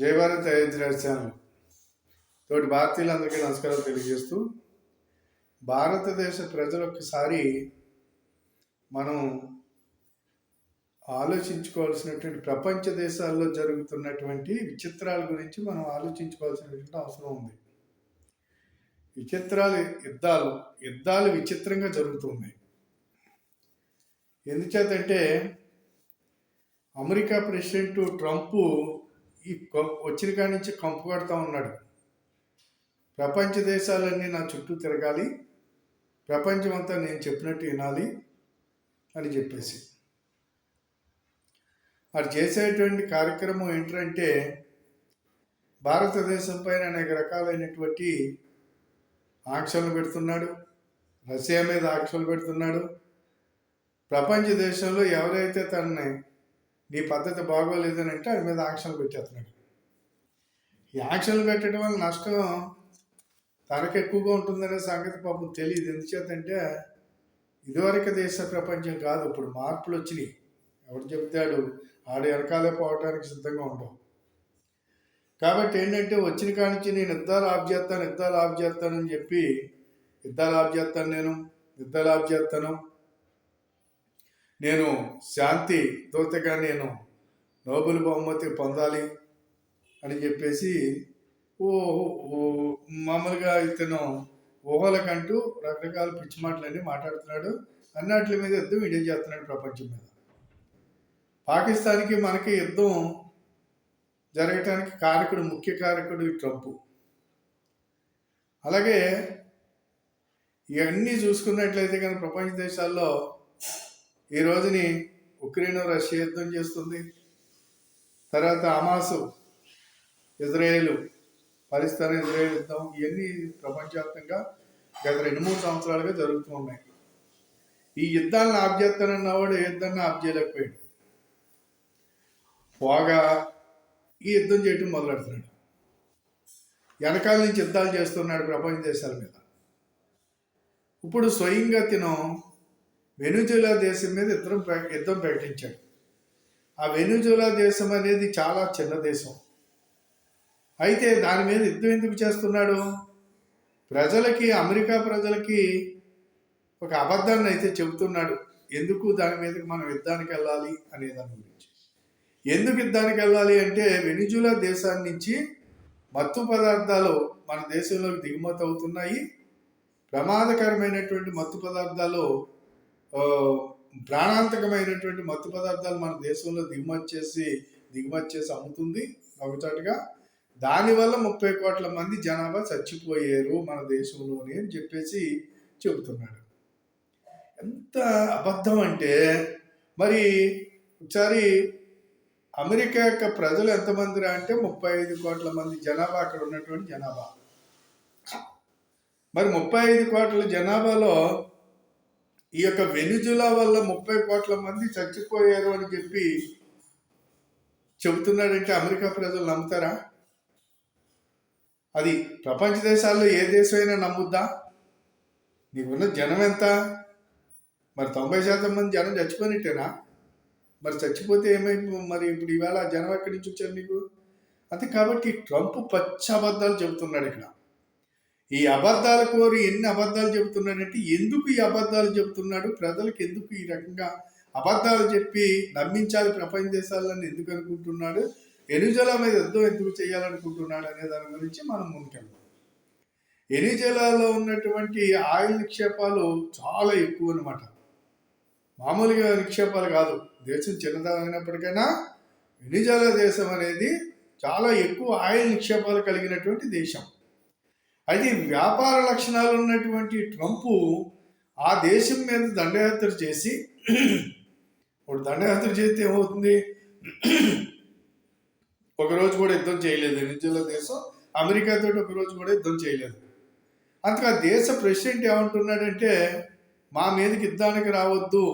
జై భారత్ అయోధ్య ఛానల్ తోటి భారతీయులందరికీ నమస్కారం తెలియజేస్తూ భారతదేశ ప్రజలు ఒక్కసారి మనం ఆలోచించుకోవాల్సినటువంటి ప్రపంచ దేశాల్లో జరుగుతున్నటువంటి విచిత్రాల గురించి మనం ఆలోచించుకోవాల్సినటువంటి అవసరం ఉంది. విచిత్రాలు యుద్ధాలు యుద్ధాలు విచిత్రంగా జరుగుతున్నాయి. ఎందుచేతంటే అమెరికా ప్రెసిడెంట్ ట్రంప్ ఈ వచ్చిన కాడి నుంచి కంపు కడుతూ ఉన్నాడు. ప్రపంచ దేశాలన్నీ నా చుట్టూ తిరగాలి. ప్రపంచం అంతా నేను చెప్పినట్టు వినాలి అని చెప్పేసి. వారు చేసేటువంటి కార్యక్రమం ఏంటంటే భారతదేశం పైన అనేక రకాలైనటువంటి ఆంక్షలు పెడుతున్నాడు. రష్యా మీద ఆంక్షలు పెడుతున్నాడు. ప్రపంచ దేశంలో ఎవరైతే తనని నీ పద్ధతి బాగోలేదని అంటే అది మీద ఆంక్షలు పెట్టేస్తున్నాడు. ఈ ఆంక్షలు పెట్టడం వల్ల నష్టం తనకు ఎక్కువగా ఉంటుందనే సంగతి పాపం తెలియదు. ఎందుచేతంటే ఇదివరకు దేశ ప్రపంచం కాదు ఇప్పుడు మార్పులు వచ్చినాయి. ఎవడు చెప్తాడు ఆడు వెనకాలే పోవటానికి సిద్ధంగా ఉండవు. కాబట్టి ఏంటంటే వచ్చిన కానించి నుంచి నేను యుద్ధాలు ఆఫ్ చేస్తాను యుద్ధాలు ఆఫ్ చేస్తానని చెప్పి యుద్ధాలు ఆఫ్ చేస్తాను నేను యుద్ధాలు ఆఫ్ చేస్తాను నేను శాంతి దూతగా నేను నోబెల్ బహుమతి పొందాలి అని చెప్పేసి ఓ మామూలుగా ఇతను ఊహలకంటూ రకరకాల పిచ్చి మాటలన్నీ మాట్లాడుతున్నాడు. అన్నట్ల మీద యుద్ధం ఇండియా చేస్తున్నాడు ప్రపంచం మీద. పాకిస్తాన్కి మనకి యుద్ధం జరగటానికి కారకుడు ముఖ్య కారకుడు ట్రంప్. అలాగే ఇవన్నీ చూసుకున్నట్లయితే కానీ ప్రపంచ దేశాల్లో ఈ రోజుని ఉక్రెయిన్ రష్యా యుద్ధం చేస్తుంది. తర్వాత అమాసు ఇజ్రాయేల్ పాకిస్తాన్ ఇజ్రాయేల్ యుద్ధం ఇవన్నీ ప్రపంచవ్యాప్తంగా గత రెండు మూడు సంవత్సరాలుగా జరుగుతూ ఉన్నాయి. ఈ యుద్ధాలను ఆపుచేస్తానన్నవాడు ఏ యుద్ధాన్ని ఆపుచేయలేకపోయాడు పోగా ఈ యుద్ధం చేయటం మొదలెడుతున్నాడు. వెనకాల నుంచి యుద్ధాలు చేస్తున్నాడు ప్రపంచ దేశాల మీద. ఇప్పుడు స్వయంగా తినం వెనుజులా దేశం మీద యుద్ధం యుద్ధం ప్రకటించాడు. ఆ వెనుజులా దేశం అనేది చాలా చిన్న దేశం. అయితే దాని మీద యుద్ధం ఎందుకు చేస్తున్నాడు? ప్రజలకి అమెరికా ప్రజలకి ఒక అబద్ధాన్ని అయితే చెబుతున్నాడు. ఎందుకు దాని మీదకి మనం యుద్ధానికి వెళ్ళాలి అనే దాని గురించి. ఎందుకు యుద్ధానికి వెళ్ళాలి అంటే వెనిజులా దేశాన్ని నుంచి మత్తు పదార్థాలు మన దేశంలోకి దిగుమతి అవుతున్నాయి. ప్రమాదకరమైనటువంటి మత్తు పదార్థాలు ప్రాణాంతకమైనటువంటి మత్తు పదార్థాలు మన దేశంలో దిగుమతి చేసి దిగుమతి చేసి అమ్ముతుంది ఒకచోటగా దానివల్ల ముప్పై కోట్ల మంది జనాభా చచ్చిపోయారు మన దేశంలోని అని చెప్పేసి చెబుతున్నాడు. ఎంత అబద్ధం అంటే మరి ఒకసారి అమెరికా యొక్క ప్రజలు ఎంతమంది రా అంటే ముప్పై ఐదు కోట్ల మంది జనాభా అక్కడ ఉన్నటువంటి జనాభా. మరి ముప్పై ఐదు కోట్ల జనాభాలో ఈ యొక్క వెనుజులా వల్ల ముప్పై కోట్ల మంది చచ్చిపోయారు అని చెప్పి చెబుతున్నాడంటే అమెరికా ప్రజలు నమ్ముతారా? అది ప్రపంచ దేశాల్లో ఏ దేశమైనా నమ్ముద్దా? నీకున్న జనం ఎంత? మరి తొంభై శాతం మంది జనం చచ్చిపోయినట్టేనా? మరి చచ్చిపోతే ఏమైంది? మరి ఇప్పుడు ఈవేళ జనం ఎక్కడి నుంచి వచ్చారు నీకు? అంతే కాబట్టి ట్రంప్ పచ్చబద్ధాలు చెబుతున్నాడు ఇక్కడ. ఈ అబద్ధాల కోరి ఎన్ని అబద్ధాలు చెబుతున్నాడంటే ఎందుకు ఈ అబద్ధాలు చెబుతున్నాడు? ప్రజలకు ఎందుకు ఈ రకంగా అబద్ధాలు చెప్పి నమ్మించాలి ప్రపంచ దేశాలను ఎందుకు అనుకుంటున్నాడు? ఎనుజలా మీద యుద్ధం ఎందుకు చేయాలనుకుంటున్నాడు అనే దాని గురించి మనం ముందుకెళ్దాం ఎనిజలాలో ఉన్నటువంటి ఆయిల్ నిక్షేపాలు చాలా ఎక్కువ అనమాట మామూలుగా నిక్షేపాలు కాదు. దేశం చిన్నదైనప్పటికైనా వెనిజాలా దేశం అనేది చాలా ఎక్కువ ఆయిల్ నిక్షేపాలు కలిగినటువంటి దేశం. అయితే వ్యాపార లక్షణాలు ఉన్నటువంటి ట్రంప్ ఆ దేశం మీద దండయాత్ర చేసి ఇప్పుడు దండయాత్ర చేస్తే ఏమవుతుంది? ఒకరోజు కూడా యుద్ధం చేయలేదు. నిజంలో దేశం అమెరికాతో ఒక రోజు కూడా యుద్ధం చేయలేదు. అందుకే ఆ దేశ ప్రెసిడెంట్ ఏమంటున్నాడంటే మా మీదకి యుద్ధానికి రావద్దు.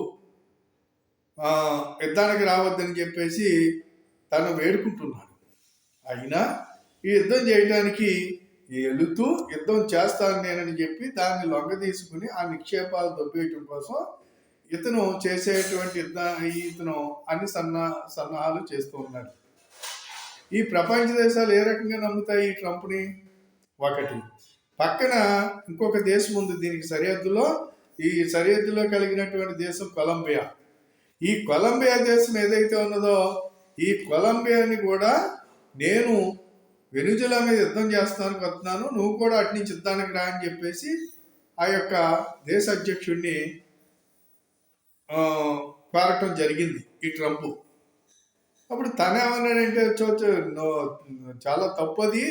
యుద్ధానికి రావద్దని చెప్పేసి తను వేడుకుంటున్నాడు. అయినా ఈ యుద్ధం చేయడానికి వెళుతూ యుద్ధం చేస్తాను నేనని చెప్పి దాన్ని లొంగ తీసుకుని ఆ నిక్షేపాలు దొబ్బేయటం కోసం ఇతను చేసేటువంటి యుద్ధ ఇతను అన్ని సన్నా సన్నాహాలు చేస్తూ ఉన్నాడు. ఈ ప్రపంచ దేశాలు ఏ రకంగా నమ్ముతాయి ఈ ట్రంప్ని? ఒకటి. పక్కన ఇంకొక దేశం ఉంది దీనికి సరిహద్దులో. ఈ సరిహద్దులో కలిగినటువంటి దేశం కొలంబియా. ఈ కొలంబియా దేశం ఏదైతే ఉన్నదో ఈ కొలంబియాని కూడా నేను వెనుజులా మీద యుద్ధం చేస్తానికి వస్తున్నాను నువ్వు కూడా అటు నుంచి యుద్ధానికి రా అని చెప్పేసి ఆ యొక్క దేశ అధ్యక్షుడిని కోరటం జరిగింది ఈ ట్రంప్. అప్పుడు తనేమన్నాడంటే చాలా తప్పది.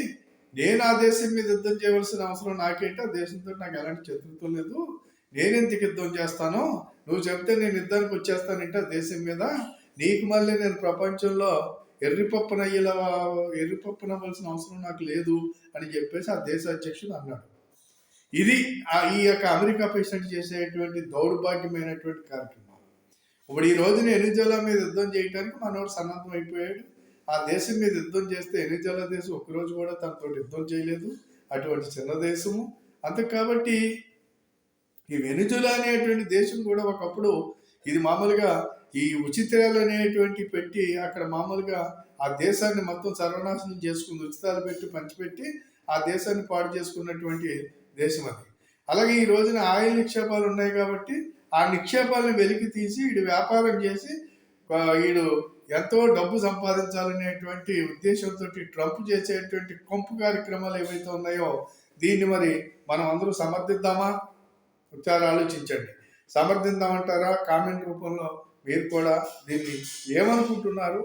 నేను ఆ దేశం మీద యుద్ధం చేయవలసిన అవసరం నాకేంటి? ఆ దేశంతో నాకు ఎలాంటి శత్రుత్వం లేదు. నేనెందుకు యుద్ధం చేస్తాను? నువ్వు చెప్తే నేను యుద్ధానికి వచ్చేస్తానంటే ఆ దేశం మీద. నీకు మళ్ళీ నేను ప్రపంచంలో ఎర్రిపప్పునయ్యేలా ఎర్రిపప్పునవ్వాల్సిన అవసరం నాకు లేదు అని చెప్పేసి ఆ దేశ అధ్యక్షుడు అన్నాడు. ఇది ఆ ఈ యొక్క అమెరికా ప్రెసిడెంట్ చేసేటువంటి దౌర్భాగ్యమైనటువంటి కార్యక్రమం. ఇప్పుడు ఈ రోజున ఎనిజోలా మీద యుద్ధం చేయడానికి మనోడు సన్నద్ధం అయిపోయాడు. ఆ దేశం మీద యుద్ధం చేస్తే ఎనిజోలా దేశం ఒక్కరోజు కూడా తనతో యుద్ధం చేయలేదు. అటువంటి చిన్న దేశము. అంతే కాబట్టి ఈ వెనుజులా అనేటువంటి దేశం కూడా ఒకప్పుడు ఇది మామూలుగా ఈ ఉచితాలు అనేటువంటి పెట్టి అక్కడ మామూలుగా ఆ దేశాన్ని మొత్తం సర్వనాశనం చేసుకుంది ఉచితాలు పెట్టి పంచిపెట్టి ఆ దేశాన్ని పాడు చేసుకున్నటువంటి దేశం అది. అలాగే ఈ రోజున ఆయిల్ నిక్షేపాలు ఉన్నాయి కాబట్టి ఆ నిక్షేపాలను వెలికి తీసి వీడు వ్యాపారం చేసి వీడు ఎంతో డబ్బు సంపాదించాలనేటువంటి ఉద్దేశంతో ట్రంప్ చేసేటువంటి కొంపు కార్యక్రమాలు ఏవైతే ఉన్నాయో దీన్ని మరి మనం అందరూ సమర్థిద్దామా? ఒకసారి ఆలోచించండి. సమర్థిద్దామంటారా? కామెంట్ రూపంలో మీరు కూడా దీన్ని ఏమనుకుంటున్నారు?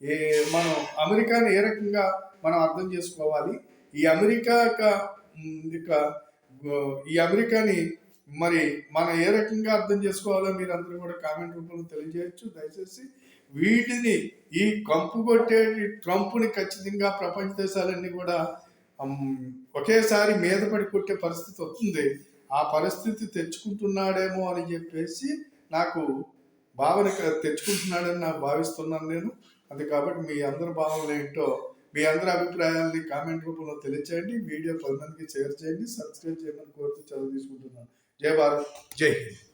ఏ మనం అమెరికాని ఏ రకంగా మనం అర్థం చేసుకోవాలి? ఈ అమెరికా యొక్క, ఇక ఈ అమెరికాని మరి మనం ఏ రకంగా అర్థం చేసుకోవాలో మీరు అందరూ కూడా కామెంట్ రూపంలో తెలియజేయచ్చు. దయచేసి వీటిని ఈ కంపు కొట్టే ట్రంప్ని ఖచ్చితంగా ప్రపంచ దేశాలన్నీ కూడా ఒకేసారి మీద పడి కొట్టే పరిస్థితి వస్తుంది. ఆ పరిస్థితి తెచ్చుకుంటున్నాడేమో అని చెప్పేసి నాకు భావన తెచ్చుకుంటున్నాడని నాకు భావిస్తున్నాను నేను. అది కాబట్టి మీ అందరి భావనలు ఏంటో మీ అందరి అభిప్రాయాల్ని కామెంట్ రూపంలో తెలియచేయండి. వీడియో పది మందికి షేర్ చేయండి. సబ్స్క్రైబ్ చేయమని కోరుతూ చదువు తీసుకుంటున్నాను. జై భారత్. జై హింద్.